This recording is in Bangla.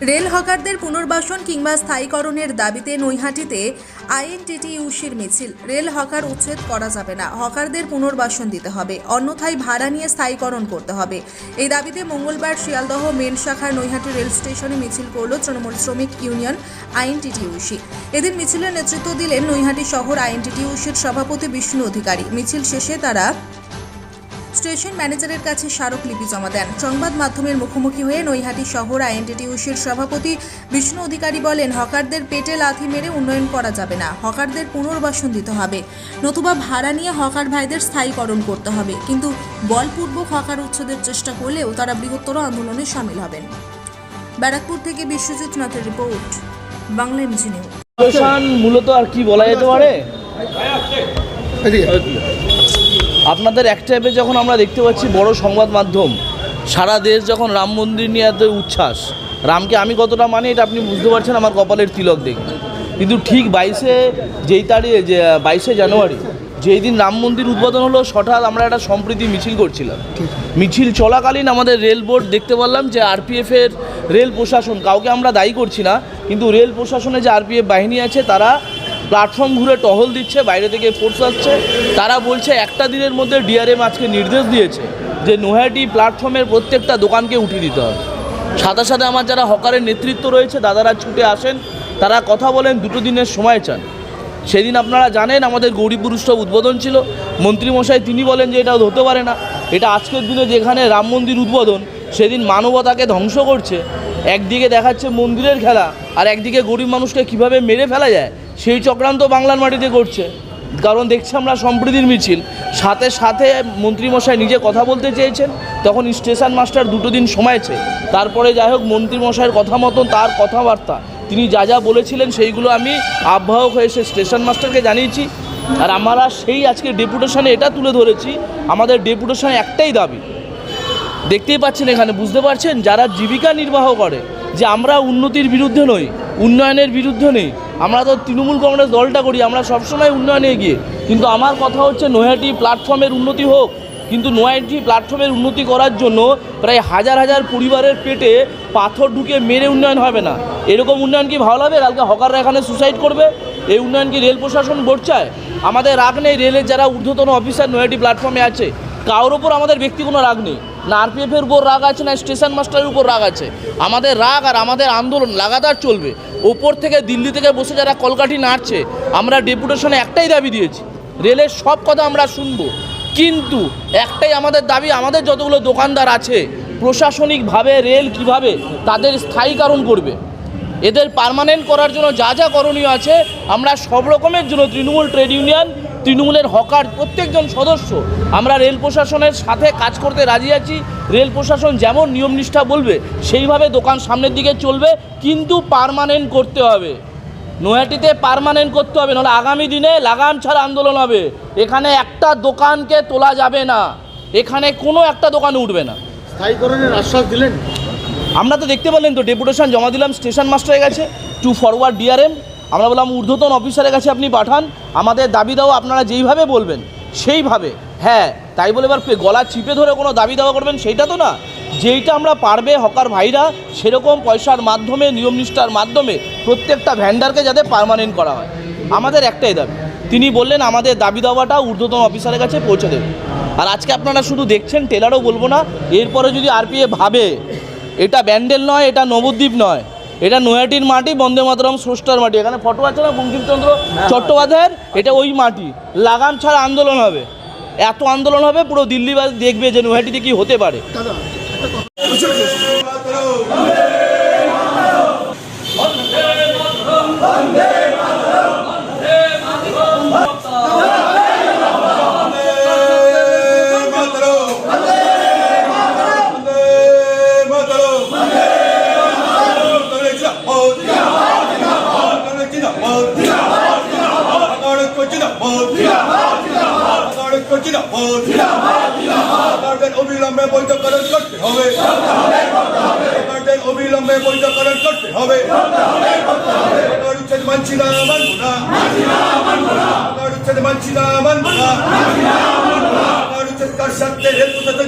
রেল হকারদের পুনর্বাসন কিংবা স্থায়ীকরণের দাবিতে নৈহাটিতে আইএনটিটিইউসির মিছিল। রেল হকার উচ্ছেদ করা যাবে না। হকারদের পুনর্বাসন দিতে হবে। অন্যথায় ভাড়া নিয়ে স্থায়ীকরণ করতে হবে। এই দাবিতে মঙ্গলবার শিয়ালদহ মেন শাখার নৈহাটি রেল স্টেশনে মিছিল করল তৃণমূল শ্রমিক ইউনিয়ন আইএনটিটিইউসি এদিন মিছিলের নেতৃত্ব দিলেন নৈহাটি শহর আইএনটিটিইউসির সভাপতি বিষ্ণু অধিকারী। মিছিল শেষে তারা স্টেশন ম্যানেজারের কাছে স্মারকলিপি জমা দেন। সংবাদ মাধ্যমের মুখোমুখি হয়ে নৈহাটি শহর আইএনটিটিউসির সভাপতি বিষ্ণু অধিকারী বলেন হকারদের পেটে লাথি মেরে উন্নয়ন করা যাবে না। হকারদের পুনর্বাসন দিতে হবে। নতুবা ভাড়া নিয়ে হকার ভাইদের স্থায়ীকরণ করতে হবে। কিন্তু বলপূর্বক হকার উচ্ছেদের চেষ্টা করলেও তারা বৃহত্তর আন্দোলনে সামিল হবেন। ব্যারাকপুর থেকে Biswajit নাথের report Bangla M G news. মূলত আর কি বলা যেতে পারে? আপনাদের এক টাইপে যখন আমরা দেখতে পাচ্ছি বড় সংবাদ মাধ্যম, সারা দেশ যখন রাম মন্দির নিয়ে এত উচ্ছ্বাস, রামকে আমি কতটা মানি এটা আপনি বুঝতে পারছেন আমার কপালের তিলক দেখে। কিন্তু ঠিক বাইশে যেই তারিখে, যে, বাইশে জানুয়ারি, যেই দিন রাম মন্দির উদ্বোধন হলো, হঠাৎ আমরা একটা সম্প্রীতি মিছিল করছিলাম। মিছিল চলাকালীন আমাদের রেল বোর্ড দেখতে পারলাম যে আরপিএফের রেল প্রশাসন, কাউকে আমরা দায়ী করছি না, কিন্তু রেল প্রশাসনে যে আরপিএফ বাহিনী আছে, তারা প্ল্যাটফর্ম ঘুরে টহল দিচ্ছে, বাইরে থেকে ফোর্স আসছে। তারা বলছে, একটা দিনের মধ্যে ডিআরএম আজকে নির্দেশ দিয়েছে যে নৈহাটি প্ল্যাটফর্মের প্রত্যেকটা দোকানকে উঠিয়ে দিতে হবে। সাথে সাথে আমার যারা হকারের নেতৃত্ব রয়েছে, দাদারা ছুটে আসেন, তারা কথা বলেন, দুটো দিনের সময় চান। সেদিন আপনারা জানেন, আমাদের গৌরীপুর উৎসব উদ্বোধন ছিল। মন্ত্রীমশাই তিনি বলেন যে এটা হতে পারে না। এটা আজকের দিনে যেখানে রাম মন্দির উদ্বোধন, সেদিন মানবতাকে ধ্বংস করছে। একদিকে দেখাচ্ছে মন্দিরের খেলা, আর একদিকে গরিব মানুষকে কীভাবে মেরে ফেলা যায় সেই চক্রান্ত বাংলার মাটিতে করছে কারণ দেখছি আমরা সম্প্রীতির মিছিল। সাথে সাথে মন্ত্রীমশাই নিজে কথা বলতে চেয়েছেন। তখন স্টেশন মাস্টার দুটো দিন সময় চেয়ে। তারপরে যাই হোক, মন্ত্রীমশাইয়ের কথা মতন তার কথাবার্তা, তিনি যা যা বলেছিলেন সেইগুলো আমি আহ্বায়ক হয়ে সে স্টেশন মাস্টারকে জানিয়েছি। আর আমরা সেই আজকে ডেপুটেশনে এটা তুলে ধরেছি, আমাদের ডেপুটেশনে একটাই দাবি। দেখতেই পাচ্ছেন এখানে, বুঝতে পারছেন? যারা জীবিকা নির্বাহ করে, যে আমরা উন্নতির বিরুদ্ধে নই, উন্নয়নের বিরুদ্ধে নেই আমরা তো তৃণমূল কংগ্রেস দলটা করি, আমরা সবসময় উন্নয়নে এগিয়ে কিন্তু আমার কথা হচ্ছে নৈহাটি প্ল্যাটফর্মের উন্নতি হোক। কিন্তু নৈহাটি প্ল্যাটফর্মের উন্নতি করার জন্য প্রায় হাজার হাজার পরিবারের পেটে পাথর ঢুকে মেরে উন্নয়ন হবে না। এরকম উন্নয়ন কি ভালো হবে? কালকে হকাররা এখানে সুসাইড করবে। এই উন্নয়ন কি রেল প্রশাসন বোর্ড চায় আমাদের রাগ নেই রেলের যারা ঊর্ধ্বতন অফিসার নৈহাটি প্ল্যাটফর্মে আছে। কারোর ওপর আমাদের ব্যক্তি কোনো রাগ নেই। না আরপিএফের উপর রাগ আছে, না স্টেশন মাস্টারের উপর রাগ আছে। আমাদের রাগ আর আমাদের আন্দোলন লাগাতার চলবে। ওপর থেকে দিল্লি থেকে বসে যারা কলকাঠি নাড়ছে, আমরা ডেপুটেশনে একটাই দাবি দিয়েছি, রেলের সব কথা আমরা শুনব। কিন্তু একটাই আমাদের দাবি, আমাদের যতগুলো দোকানদার আছে, প্রশাসনিকভাবে রেল কীভাবে তাদের স্থায়ীকরণ করবে? এদের পারমানেন্ট করার জন্য যা যা করণীয় আছে, আমরা সব রকমের জন্য তৃণমূল ট্রেড ইউনিয়ন তৃণমূলের হকার প্রত্যেকজন সদস্য। আমরা রেল প্রশাসনের সাথে কাজ করতে রাজি আছি। রেল প্রশাসন যেমন নিয়ম নিষ্ঠা বলবে সেইভাবে দোকান সামনের দিকে চলবে কিন্তু পারমানেন্ট করতে হবে। নৈহাটিতে পারমানেন্ট করতে হবে নাহলে আগামী দিনে লাগাম ছাড়া আন্দোলন হবে। এখানে একটা দোকানকে তোলা যাবে না। এখানে কোনো একটা দোকান উঠবে না। স্থায়ীকরণের আশ্বাস দিলেন? আমরা তো দেখতে পেলেন তো ডেপুটেশন জমা দিলাম স্টেশন মাস্টারের কাছে টু ফরওয়ার্ড ডিআরএম আমরা বললাম, ঊর্ধ্বতন অফিসারের কাছে আপনি পাঠান। আমাদের দাবি দাওয়া আপনারা যেইভাবে বলবেন, সেইভাবে। হ্যাঁ তাই বলে এবার গলা চিপে ধরে কোনো দাবি দাওয়া করবেন, সেইটা তো না। যেইটা আমরা পারবে, হকার ভাইরা, সেরকম পয়সার মাধ্যমে, নিয়ম নিষ্ঠার মাধ্যমে প্রত্যেকটা ভ্যান্ডারকে যাতে পার্মানেন্ট করা হয়। আমাদের একটাই দাবি। তিনি বললেন, আমাদের দাবি দাওয়াটা ঊর্ধ্বতন অফিসারের কাছে পৌঁছে দেবে। আর আজকে আপনারা শুধু দেখছেন, টেলারও বলব না, এরপরে যদি আরপিএ ভাবে, এটা ব্যান্ডেল নয়, এটা নবদ্বীপ নয় এটা নয়াটির মাটি বন্দে মাতরম স্রষ্টার মাটি। এখানে ফটো আছে না বঙ্কিমচন্দ্র চট্টোপাধ্যায়ের? এটা ওই মাটি। লাগাম ছাড়া আন্দোলন হবে। এত আন্দোলন হবে পুরো দিল্লিবাসী দেখবে যে নৈহাটিতে কি হতে পারে। অবিলম্বে বৈধকরণ করতে হবে। সরকারদের অবিলম্বে বৈধকরণ করতে হবে। মানছি না, মানব না। মানছি না, মানব না। কার সাথে